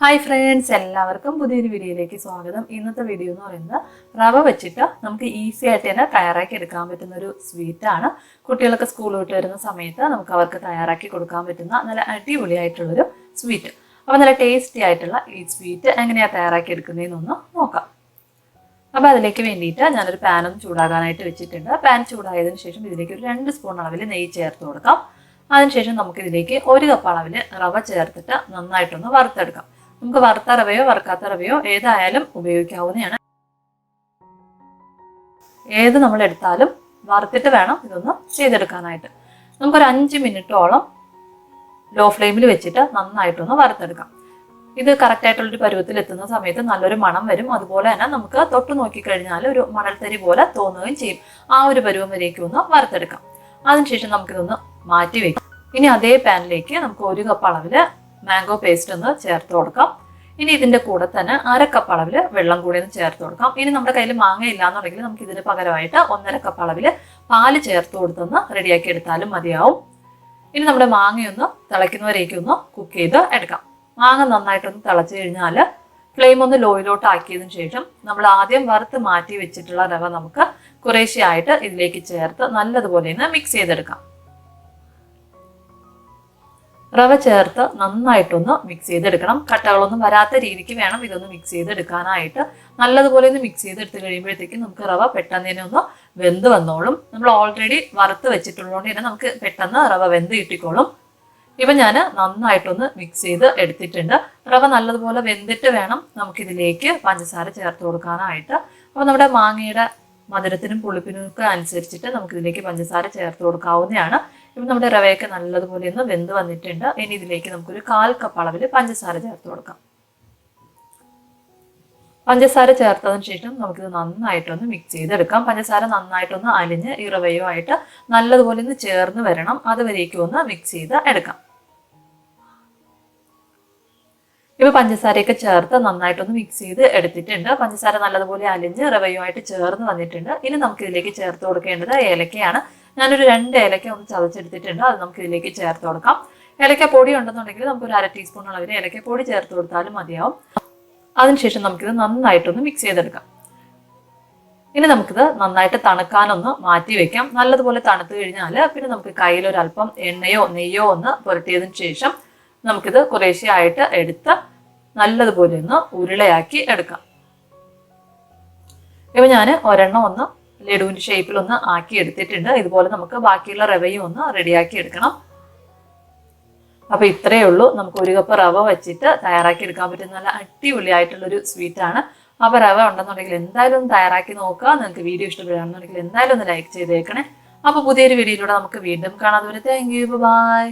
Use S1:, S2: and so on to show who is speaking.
S1: Hi friends എല്ലാവർക്കും പുതിയൊരു വീഡിയോയിലേക്ക് സ്വാഗതം. ഇന്നത്തെ വീഡിയോ എന്ന് പറയുന്നത് റവ വെച്ചിട്ട് നമുക്ക് ഈസി ആയിട്ട് തന്നെ തയ്യാറാക്കി എടുക്കാൻ പറ്റുന്ന ഒരു സ്വീറ്റ് ആണ്. കുട്ടികളൊക്കെ സ്കൂൾ വിട്ട് വരുന്ന സമയത്ത് നമുക്ക് അവർക്ക് തയ്യാറാക്കി കൊടുക്കാൻ പറ്റുന്ന നല്ല അടിപൊളിയായിട്ടുള്ളൊരു സ്വീറ്റ് അപ്പോൾ നല്ല ടേസ്റ്റി ആയിട്ടുള്ള ഈ സ്വീറ്റ് എങ്ങനെയാണ് തയ്യാറാക്കി എടുക്കുന്നതെന്നൊന്ന് നോക്കാം. അപ്പോൾ അതിലേക്ക് വേണ്ടിയിട്ട് ഞാനൊരു പാൻ ഒന്ന് ചൂടാകാനായിട്ട് വെച്ചിട്ടുണ്ട്. പാൻ ചൂടായതിനു ശേഷം ഇതിലേക്ക് ഒരു രണ്ട് സ്പൂൺ അളവിൽ നെയ്യ് ചേർത്ത് കൊടുക്കാം. അതിനുശേഷം നമുക്ക് ഇതിലേക്ക് ഒരു കപ്പ് അളവിൽ റവ ചേർത്തിട്ട് നന്നായിട്ടൊന്ന് വറുത്തെടുക്കാം. നമുക്ക് വറുത്ത റവയോ വറുക്കാത്ത റവയോ ഏതായാലും ഉപയോഗിക്കാവുന്നതാണ്. ഏത് നമ്മൾ എടുത്താലും വറുത്തിട്ട് വേണം ഇതൊന്ന് ചെയ്തെടുക്കാനായിട്ട്. നമുക്കൊരു അഞ്ച് മിനിറ്റോളം ലോ ഫ്ലെയിമിൽ വെച്ചിട്ട് നന്നായിട്ടൊന്ന് വറുത്തെടുക്കാം. ഇത് കറക്റ്റ് ആയിട്ടുള്ളൊരു പരുവത്തിൽ എത്തുന്ന സമയത്ത് നല്ലൊരു മണം വരും. അതുപോലെ തന്നെ നമുക്ക് തൊട്ട് നോക്കിക്കഴിഞ്ഞാൽ ഒരു മണൽത്തരി പോലെ തോന്നുകയും ചെയ്യും. ആ ഒരു പരുവം വരേക്ക് ഒന്ന് വറുത്തെടുക്കാം. അതിനുശേഷം നമുക്കിതൊന്ന് മാറ്റി വെക്കാം. ഇനി അതേ പാനിലേക്ക് നമുക്ക് ഒരു കപ്പ് അളവിൽ മാംഗോ പേസ്റ്റ് ഒന്ന് ചേർത്ത് കൊടുക്കാം. ഇനി ഇതിന്റെ കൂടെ തന്നെ അര കപ്പ് അളവിൽ വെള്ളം കൂടി ഒന്ന് ചേർത്ത് കൊടുക്കാം. ഇനി നമ്മുടെ കയ്യിൽ മാങ്ങ ഇല്ലാന്നുണ്ടെങ്കിൽ നമുക്ക് ഇതിന് പകരമായിട്ട് ഒന്നര കപ്പ് അളവിൽ പാൽ ചേർത്ത് കൊടുത്തൊന്ന് റെഡിയാക്കി എടുത്താലും മതിയാവും. ഇനി നമ്മുടെ മാങ്ങയൊന്ന് തിളയ്ക്കുന്നവരേക്കൊന്ന് കുക്ക് ചെയ്ത് എടുക്കാം. മാങ്ങ നന്നായിട്ടൊന്ന് തിളച്ച് കഴിഞ്ഞാൽ ഫ്ലെയിം ഒന്ന് ലോയിലോട്ട് ആക്കിയതിനു ശേഷം നമ്മൾ ആദ്യം വറുത്ത് മാറ്റി വെച്ചിട്ടുള്ള റവ നമുക്ക് കുറേശ്ശെയായിട്ട് ഇതിലേക്ക് ചേർത്ത് നല്ലതുപോലെ ഒന്ന് മിക്സ് ചെയ്തെടുക്കാം. റവ ചേർത്ത് നന്നായിട്ടൊന്ന് മിക്സ് ചെയ്തെടുക്കണം. കട്ടകളൊന്നും വരാത്ത രീതിക്ക് വേണം ഇതൊന്ന് മിക്സ് ചെയ്തെടുക്കാനായിട്ട്. നല്ലതുപോലെ ഒന്ന് മിക്സ് ചെയ്തെടുത്ത് കഴിയുമ്പോഴത്തേക്കും നമുക്ക് റവ പെട്ടെന്ന് തന്നെ ഒന്ന് വെന്ത് വന്നോളും. നമ്മൾ ഓൾറെഡി വറുത്ത് വെച്ചിട്ടുള്ളതുകൊണ്ട് തന്നെ നമുക്ക് പെട്ടെന്ന് റവ വെന്ത് കിട്ടിക്കോളും. ഇപ്പം ഞാൻ നന്നായിട്ടൊന്ന് മിക്സ് ചെയ്ത് എടുത്തിട്ടുണ്ട്. റവ നല്ലതുപോലെ വെന്തിട്ട് വേണം നമുക്കിതിലേക്ക് പഞ്ചസാര ചേർത്ത് കൊടുക്കാനായിട്ട്. അപ്പോൾ നമ്മുടെ മാങ്ങയുടെ മധുരത്തിനും പുളിപ്പിനും ഒക്കെ അനുസരിച്ചിട്ട് നമുക്കിതിലേക്ക് പഞ്ചസാര ചേർത്ത് കൊടുക്കാവുന്നതാണ്. ഇപ്പം നമ്മുടെ റവയൊക്കെ നല്ലതുപോലെ ഒന്ന് വെന്ത് വന്നിട്ടുണ്ട്. ഇനി ഇതിലേക്ക് നമുക്കൊരു കാൽ കപ്പ് അളവിൽ പഞ്ചസാര ചേർത്ത് കൊടുക്കാം. പഞ്ചസാര ചേർത്തതിന് ശേഷം നമുക്കിത് നന്നായിട്ടൊന്ന് മിക്സ് ചെയ്തെടുക്കാം. പഞ്ചസാര നന്നായിട്ടൊന്ന് അലിഞ്ഞ് ഈ റവയുമായിട്ട് നല്ലതുപോലെ ഒന്ന് ചേർന്ന് വരണം. അതുവരേക്കും ഒന്ന് മിക്സ് ചെയ്ത് എടുക്കാം. ഇപ്പൊ പഞ്ചസാരയൊക്കെ ചേർത്ത് നന്നായിട്ടൊന്ന് മിക്സ് ചെയ്ത് എടുത്തിട്ടുണ്ട്. പഞ്ചസാര നല്ലതുപോലെ അലിഞ്ഞ് റവയുമായിട്ട് ചേർന്ന് വന്നിട്ടുണ്ട്. ഇനി നമുക്ക് ഇതിലേക്ക് ചേർത്ത് കൊടുക്കേണ്ടത് ഏലക്കയാണ്. ഞാനൊരു രണ്ട് ഏലക്ക ഒന്ന് ചതച്ചെടുത്തിട്ടുണ്ട്. അത് നമുക്ക് ഇതിലേക്ക് ചേർത്ത് കൊടുക്കാം. ഏലക്ക പൊടി ഉണ്ടെന്നുണ്ടെങ്കിൽ നമുക്ക് ഒരു അര ടീസ്പൂൺ അളവിൽ പൊടി ചേർത്ത് കൊടുത്താലും മതിയാവും. അതിനുശേഷം നമുക്കിത് നന്നായിട്ടൊന്ന് മിക്സ് ചെയ്തെടുക്കാം. ഇനി നമുക്കിത് നന്നായിട്ട് തണുക്കാനൊന്ന് മാറ്റി വെക്കാം. നല്ലതുപോലെ തണുത്ത് കഴിഞ്ഞാൽ പിന്നെ നമുക്ക് കയ്യിൽ ഒരു അല്പം എണ്ണയോ നെയ്യോ ഒന്ന് പുരട്ടിയതിന് ശേഷം നമുക്കിത് കുറേശ്ശെ ആയിട്ട് എടുത്ത് നല്ലതുപോലെ ഒന്ന് ഉരുളയാക്കി എടുക്കാം. ഇപ്പൊ ഞാൻ ഒരെണ്ണം ഒന്ന് ലഡുവിന്റെ ഷേപ്പിൽ ഒന്ന് ആക്കി എടുത്തിട്ടുണ്ട്. ഇതുപോലെ നമുക്ക് ബാക്കിയുള്ള റവയും ഒന്ന് റെഡിയാക്കി എടുക്കണം. അപ്പോൾ ഇത്രയേ ഉള്ളൂ. നമുക്ക് ഒരു കപ്പ് റവ വെച്ചിട്ട് തയ്യാറാക്കി എടുക്കാൻ പറ്റുന്ന നല്ല അടിപൊളിയായിട്ടുള്ളൊരു സ്വീറ്റ് ആണ്. അപ്പൊ റവ ഉണ്ടെന്നുണ്ടെങ്കിൽ എന്തായാലും ഒന്ന് തയ്യാറാക്കി നോക്കുക. നിങ്ങൾക്ക് വീഡിയോ ഇഷ്ടപ്പെടുകയാണെന്നുണ്ടെങ്കിൽ എന്തായാലും ഒന്ന് ലൈക്ക് ചെയ്തേക്കണേ. അപ്പോൾ പുതിയൊരു വീഡിയോയിലൂടെ നമുക്ക് വീണ്ടും കാണാതെ വരെ താങ്ക് യു ബൈ